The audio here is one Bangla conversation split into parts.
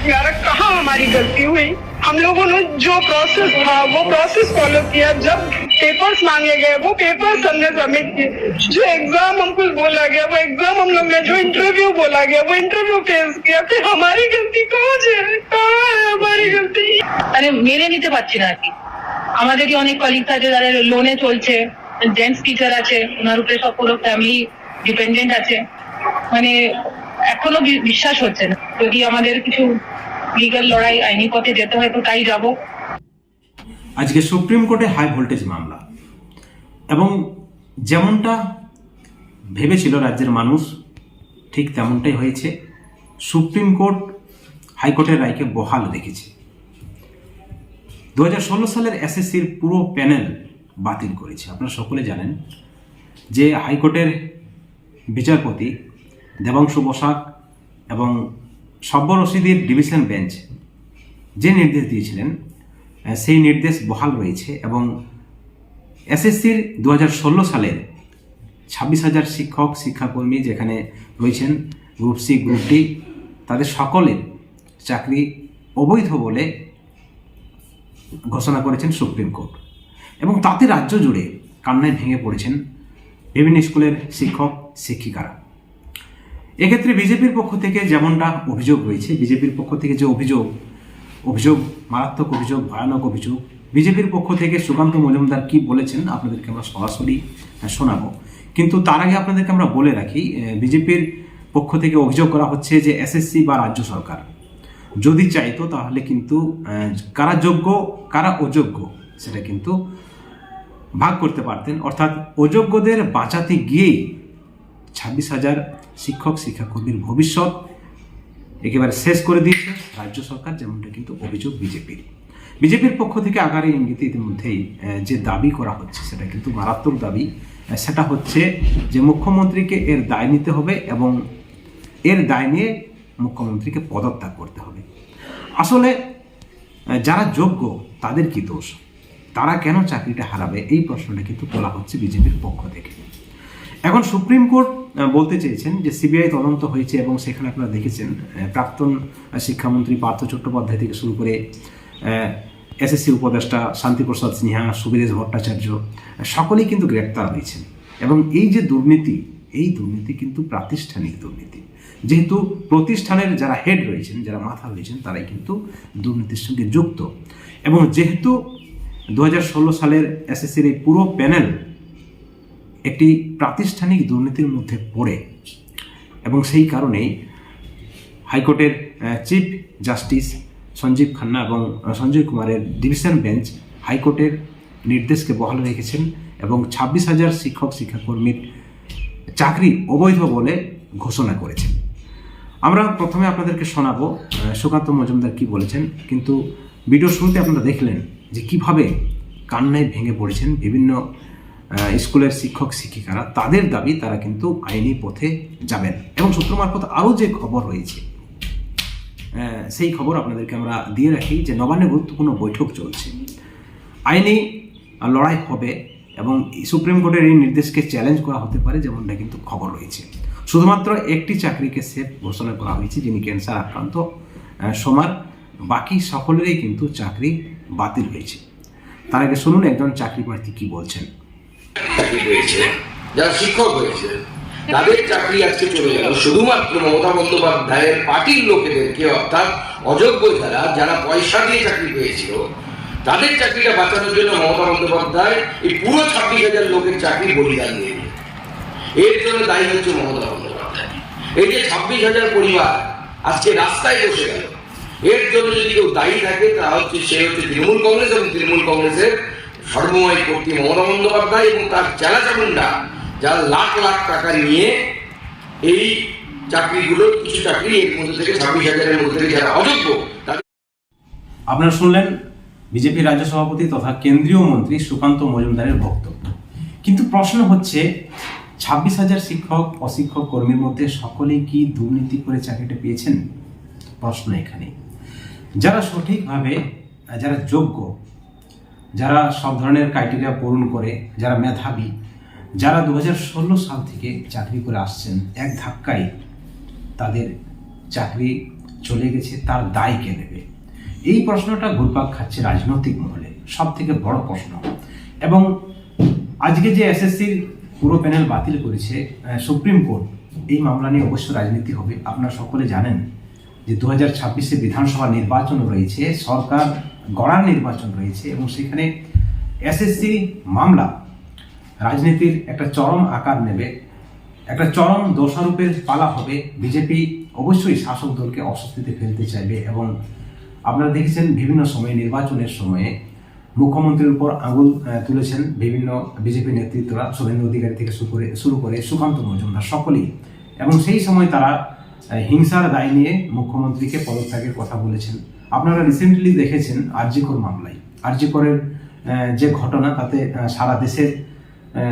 में आ रहा कहाँ हमारी गलती हुई हम लोगों ने जो प्रोसेस था वो प्रोसेस फॉलो किया जब पेपर्स मांगे गए वो पेपर्स हमने सबमिट किए जो एग्जाम हमको बोला गया वो एग्जाम हम लोग ने जो इंटरव्यू बोला गया वो इंटरव्यू फेस किया फिर हमारी गलती कहाँ से है कहाँ है हमारी गलती মানে মেনে নিতে পারছি না আর কি আমাদেরই অনেক কলিগ আছে যারা লোনে চলছে জেন্টস টিচার আছে ওনার উপরে সব পুরো ফ্যামিলি ডিপেন্ডেন্ট আছে মানে এখনো বি- বিশ্বাস হচ্ছে না যদি আমাদের কিছু লিগাল লড়াই, আইনি পথে যেতে হয় তো তাই যাব। আজকে সুপ্রিম কোর্টে হাই ভোল্টেজ মামলা। এবং যেমনটা ভেবেছিল রাজ্যের মানুষ, ঠিক তেমনটাই হয়েছে। সুপ্রিম কোর্ট হাইকোর্টের রায়কে বহাল রেখেছে। দু সালের এসএসসির পুরো প্যানেল বাতিল করেছে। আপনারা সকলে জানেন যে হাইকোর্টের বিচারপতি দেবাংশু বসাক এবং সব্য রশিদির ডিভিশন বেঞ্চ যে নির্দেশ দিয়েছিলেন সেই নির্দেশ বহাল রয়েছে এবং এসএসসির দু হাজার ষোলো সালের ছাব্বিশ হাজার শিক্ষক, শিক্ষাকর্মী যেখানে রয়েছেন, গ্রুপ সি, গ্রুপ ডি, তাদের সকলের চাকরি অবৈধ বলে ঘোষণা করেছেন সুপ্রিম কোর্ট। এবং তাতে রাজ্য জুড়ে কান্নায় ভেঙে পড়েছেন বিভিন্ন স্কুলের শিক্ষক, শিক্ষিকারা। এক্ষেত্রে বিজেপির পক্ষ থেকে যেমনটা অভিযোগ রয়েছে বিজেপির পক্ষ থেকে যে অভিযোগ অভিযোগ, মারাত্মক অভিযোগ, ভয়ানক অভিযোগ, বিজেপির পক্ষ থেকে সুকান্ত মজুমদার কি বলেছেন আপনাদেরকে আমরা সরাসরি শোনাবো। কিন্তু তার আগে আপনাদেরকে আমরা বলে রাখি বিজেপির পক্ষ থেকে অভিযোগ করা হচ্ছে যে এসএসসি বা রাজ্য সরকার। যদি চাইতো তাহলে কিন্তু কারা যোগ্য, কারা অযোগ্য, সেটা কিন্তু ভাগ করতে পারতেন। অর্থাৎ অযোগ্যদের বাঁচাতে গিয়েই ছাব্বিশ হাজার শিক্ষক, শিক্ষাকর্মীর ভবিষ্যৎ একেবারে শেষ করে দিয়েছে রাজ্য সরকার, যেমনটা কিন্তু অভিযোগ বিজেপির। বিজেপির পক্ষ থেকে আগামী ইঙ্গিতে ইতিমধ্যেই যে দাবি করা হচ্ছে, সেটা কিন্তু মারাত্মক দাবি সেটা হচ্ছে যে মুখ্যমন্ত্রীকে এর দায় নিতে হবে এবং এর দায় নিয়ে মুখ্যমন্ত্রীকে পদত্যাগ করতে হবে। আসলে যারা যোগ্য, তাদের কি দোষ? তারা কেন চাকরিটা হারাবে? এই প্রশ্নটা কিন্তু তোলা হচ্ছে বিজেপির পক্ষ থেকে। এখন সুপ্রিম কোর্ট বলতে চেয়েছেন যে সিবিআই তদন্ত হয়েছে এবং সেখানে আপনারা দেখেছেন প্রাক্তন শিক্ষামন্ত্রী পার্থ চট্টোপাধ্যায় থেকে শুরু করে এসএসসি উপদেষ্টা শান্তিপ্রসাদ সিনহা, সুবিরেশ ভট্টাচার্য সকলেই কিন্তু গ্রেপ্তার হয়েছেন। এবং এই যে দুর্নীতি, এই দুর্নীতি কিন্তু প্রাতিষ্ঠানিক দুর্নীতি। যেহেতু প্রতিষ্ঠানের যারা হেড রয়েছেন, যারা মাথা রয়েছেন, তারাই কিন্তু দুর্নীতির সঙ্গে যুক্ত। এবং যেহেতু দু হাজার ষোলো সালের এসএসসির এই পুরো প্যানেল একটি প্রাতিষ্ঠানিক দুর্নীতির মধ্যে পড়ে এবং সেই কারণেই হাইকোর্টের চিফ জাস্টিস সঞ্জীব খান্না এবং সঞ্জয় কুমারের ডিভিশন বেঞ্চ হাইকোর্টের নির্দেশকে বহাল রেখেছেন এবং ছাব্বিশ হাজার শিক্ষক, শিক্ষাকর্মীর চাকরি অবৈধ বলে ঘোষণা করেছেন। আমরা প্রথমে আপনাদেরকে শোনাবো সুকান্ত মজুমদার কি বলেছেন, কিন্তু ভিডিও শুরুতে আপনারা দেখলেন যে কীভাবে কান্নায় ভেঙে পড়েছেন বিভিন্ন স্কুলের শিক্ষক, শিক্ষিকারা, তাদের দাবি তারা কিন্তু আইনি পথে যাবেন। এবং সূত্র মারফত আরও যে খবর রয়েছে সেই খবর আপনাদেরকে আমরা দিয়ে রাখি যে নবান্নে গুরুত্বপূর্ণ বৈঠক চলছে। আইনি লড়াই হবে এবং সুপ্রিম কোর্টের এই নির্দেশকে চ্যালেঞ্জ করা হতে পারে যেমনটা কিন্তু খবর রয়েছে। শুধুমাত্র একটি চাকরিকে সেফ ঘোষণা করা হয়েছে যিনি ক্যান্সার আক্রান্ত সোমার বাকি সকলেরই কিন্তু চাকরি বাতিল হয়েছে। তার আগে শুনুন একজন চাকরি প্রার্থী কি বলছেন। চাকরি পেয়েছে, যারা শিক্ষক হয়েছে, তাদের চাকরি আজকে চলে গেল। শুধুমাত্র মমতা বন্দ্যোপাধ্যায়ের পার্টির লোকেদেরকে, অর্থাৎ অযোগ্য যারা যারা পয়সা দিয়ে চাকরি পেয়েছিল, তাদের চাকরিটা বাঁচানোর জন্য মমতা বন্দ্যোপাধ্যায় এই পুরো ছাব্বিশ হাজার লোকের চাকরি বলিদান দিয়ে এর জন্য দায়ী হচ্ছে মমতা বন্দ্যোপাধ্যায়। এই যে ছাব্বিশ হাজার পরিবার আজকে রাস্তায় বসে গেল, এর জন্য যদি কেউ দায়ী থাকে তা হচ্ছে, সে হচ্ছে তৃণমূল কংগ্রেস এবং তৃণমূল কংগ্রেসের সর্বময় কর্তৃ মমতা বন্দ্যোপাধ্যায় এবং তার চেলাচামুন্ডা যারা লাখ লাখ টাকা নিয়ে এই চাকরিগুলো, কিছু চাকরি এর মধ্যে থেকে ছাব্বিশ হাজারের মধ্যে থেকে যারা অযোগ্য আপনারা শুনলেন বিজেপি রাজ্য সভাপতি তথা কেন্দ্রীয় মন্ত্রী সুকান্ত মজুমদারের বক্তব্য। কিন্তু প্রশ্ন হচ্ছে, ছাব্বিশ হাজার শিক্ষক, অশিক্ষক কর্মীর মধ্যে সকলেই কি দুর্নীতি করে চাকরিটা পেয়েছেন? প্রশ্ন এখানে যারা সঠিকভাবে, যারা যোগ্য যারা সব ধরনের ক্রাইটেরিয়া পূরণ করে, যারা মেধাবী, যারা দু হাজার ষোলো সাল থেকে চাকরি করে আসছেন, এক ধাক্কায় তাদের চাকরি চলে গেছে, তার দায় কে নেবে? এই প্রশ্নটা ঘুরপাক খাচ্ছে রাজনৈতিক মহলে সব থেকে বড় প্রশ্ন। এবং আজকে যে এসএসসির পুরো প্যানেল বাতিল করেছে সুপ্রিম কোর্ট, এই মামলা নিয়ে অবশ্য রাজনীতি হবে। আপনারা সকলে জানেন যে দু হাজার ছাব্বিশে বিধানসভা নির্বাচন রয়েছে, সরকার গড়ার নির্বাচন রয়েছে এবং সেখানে এসএসসি মামলা রাজনীতির একটা চরম আকার নেবে, একটা চরম দোষারোপের পালা হবে। বিজেপি অবশ্যই শাসক দলকে অস্বস্তিতে ফেলতে চাইবে এবং আপনারা দেখেছেন বিভিন্ন সময়ে, নির্বাচনের সময়ে মুখ্যমন্ত্রীর উপর আঙুল তুলেছেন বিভিন্ন বিজেপি নেতৃত্বরা, শুভেন্দু অধিকারী থেকে শুরু করে শুরু করে সুকান্ত মজুমদার সকলেই। এবং সেই সময় তারা হিংসার দায় নিয়ে মুখ্যমন্ত্রীকে পদত্যাগের কথা বলেছেন। আপনারা রিসেন্টলি দেখেছেন আরজিকর মামলায়। আরজিকরের যে ঘটনা, তাতে সারা দেশের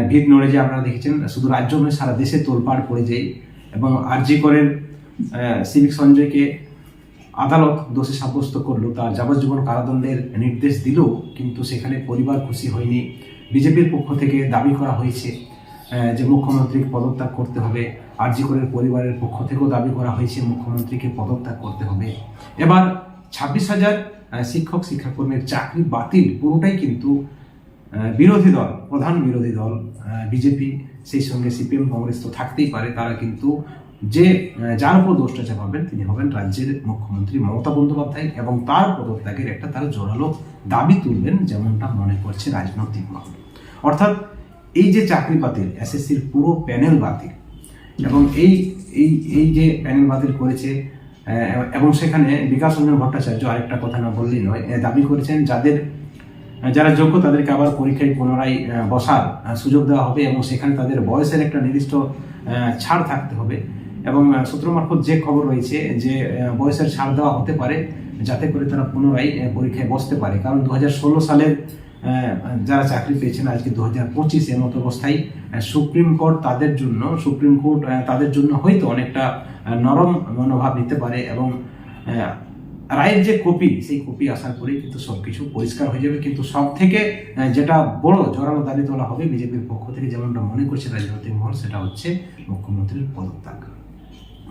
ভিড় নড়ে যে আপনারা দেখেছেন। শুধু রাজ্য নয়, সারা দেশে তোলপাড় পড়ে যায় এবং আরজি করের সিভিক সঞ্জয়কে আদালত দোষী সাব্যস্ত করল। তার যাবজ্জীবন কারাদণ্ডের নির্দেশ দিলেও কিন্তু সেখানে পরিবার খুশি হয়নি। বিজেপির পক্ষ থেকে দাবি করা হয়েছে যে মুখ্যমন্ত্রীকে পদত্যাগ করতে হবে। আরজি করের পরিবারের পক্ষ থেকেও দাবি করা হয়েছে, মুখ্যমন্ত্রীকে পদত্যাগ করতে হবে। এবার ছাব্বিশ হাজার শিক্ষক, শিক্ষাকর্মীর চাকরি বাতিল, পুরোটাই কিন্তু বিরোধী দল, প্রধান বিরোধী দল বিজেপি, সেই সঙ্গে সিপিএম, কংগ্রেস তো থাকতেই পারে, তারা কিন্তু যে যার উপর দোষটা চাপাবেন তিনি হবেন রাজ্যের মুখ্যমন্ত্রী মমতা বন্দ্যোপাধ্যায় এবং তার পদত্যাগের একটা তারা জোরালো দাবি তুলবেন, যেমনটা মনে করছে রাজনৈতিক মহল। অর্থাৎ এই যে চাকরি বাতিল, এসএসসির পুরো প্যানেল বাতিল এবং এই এই এই যে প্যানেল বাতিল করেছে এবং সেখানে বিকাশ রঞ্জন ভট্টাচার্য আরেকটা কথা না বললেই নয় দাবি করেছেন যাদের, যারা যোগ্য তাদেরকে আবার পরীক্ষায় পুনরায় বসার সুযোগ দেওয়া হবে এবং সেখানে তাদের বয়সের একটা নির্দিষ্ট ছাড় থাকতে হবে। এবং সূত্র মারফত যে খবর রয়েছে যে বয়সের ছাড় দেওয়া হতে পারে, যাতে করে তারা পুনরায় পরীক্ষায় বসতে পারে। কারণ দু হাজার ষোলো সালের যারা চাকরি পেয়েছেন আজকে দু হাজার পঁচিশের মতো অবস্থায় সুপ্রিম কোর্ট তাদের জন্য, সুপ্রিম কোর্ট তাদের জন্য হয়তো অনেকটা নরম মনোভাব নিতে পারে এবং রায়ের যে কপি, সেই কপি আসার পরে কিন্তু সব কিছু পরিষ্কার হয়ে যাবে। কিন্তু সব থেকে যেটা বড় জোরালো দাবি তোলা হবে বিজেপির পক্ষ থেকে যেমনটা মনে করছে রাজনৈতিক মহল, সেটা হচ্ছে মুখ্যমন্ত্রীর পদত্যাগ।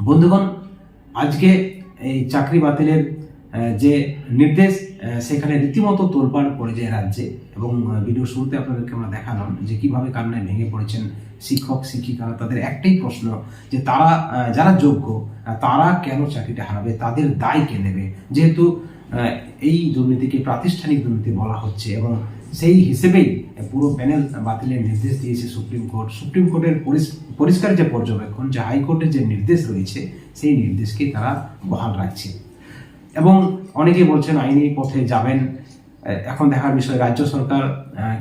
বন্ধুগণ, আজকে এই চাকরি বাতিলের যে নির্দেশ সেখানে রীতিমতো তোলপাড় পড়ে যায় রাজ্যে এবং ভিডিও শুরুতে আপনাদেরকে আমরা দেখালাম যে কীভাবে কান্নায় ভেঙে পড়েছেন শিক্ষক, শিক্ষিকারা। তাদের একটাই প্রশ্ন যে তারা যারা যোগ্য তারা কেন চাকরিটা হারাবে? তাদের দায় কে নেবে? যেহেতু এই দুর্নীতিকে প্রাতিষ্ঠানিক দুর্নীতি বলা হচ্ছে এবং সেই হিসেবেই পুরো প্যানেল বাতিলের নির্দেশ দিয়েছে সুপ্রিম কোর্ট। সুপ্রিম কোর্টের পরিষ্কার যে পর্যবেক্ষণ, যে হাইকোর্টের যে নির্দেশ রয়েছে, সেই নির্দেশকে তারা বহাল রাখছে। এবং অনেকেই বলছেন আইনি পথে যাবেন। এখন দেখার বিষয় রাজ্য সরকার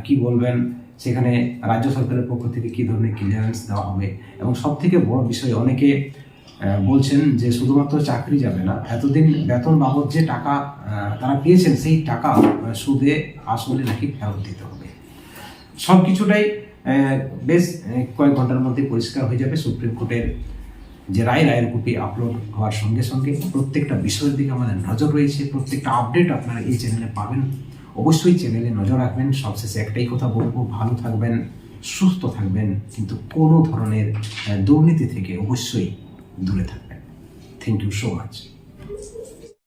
কি বলবেন? সেখানে রাজ্য সরকারের পক্ষ থেকে কি ধরনের ক্লিয়ারেন্স দেওয়া হবে? এবং সব থেকে বড় বিষয়, অনেকে বলছেন যে শুধুমাত্র চাকরি যাবে না, এতদিন বেতন বাবদ যে টাকা তারা পেয়েছেন, সেই টাকা সুদে আসলে নাকি ফেরত দিতে হবে। সব কিছুটাই বেশ কয়েক ঘণ্টার মধ্যে পরিষ্কার হয়ে যাবে সুপ্রিম কোর্টের যে রায় রায়ের কপি আপলোড হওয়ার সঙ্গে সঙ্গে প্রত্যেকটা বিষয়ের দিকে আমাদের নজর রয়েছে, প্রত্যেকটা আপডেট আপনারা এই চ্যানেলে পাবেন। অবশ্যই চ্যানেলে নজর রাখবেন। সবশেষে একটাই কথা বলব, ভালো থাকবেন, সুস্থ থাকবেন, কিন্তু কোনো ধরনের দুর্নীতি থেকে অবশ্যই দূরে থাকবেন। Thank you so much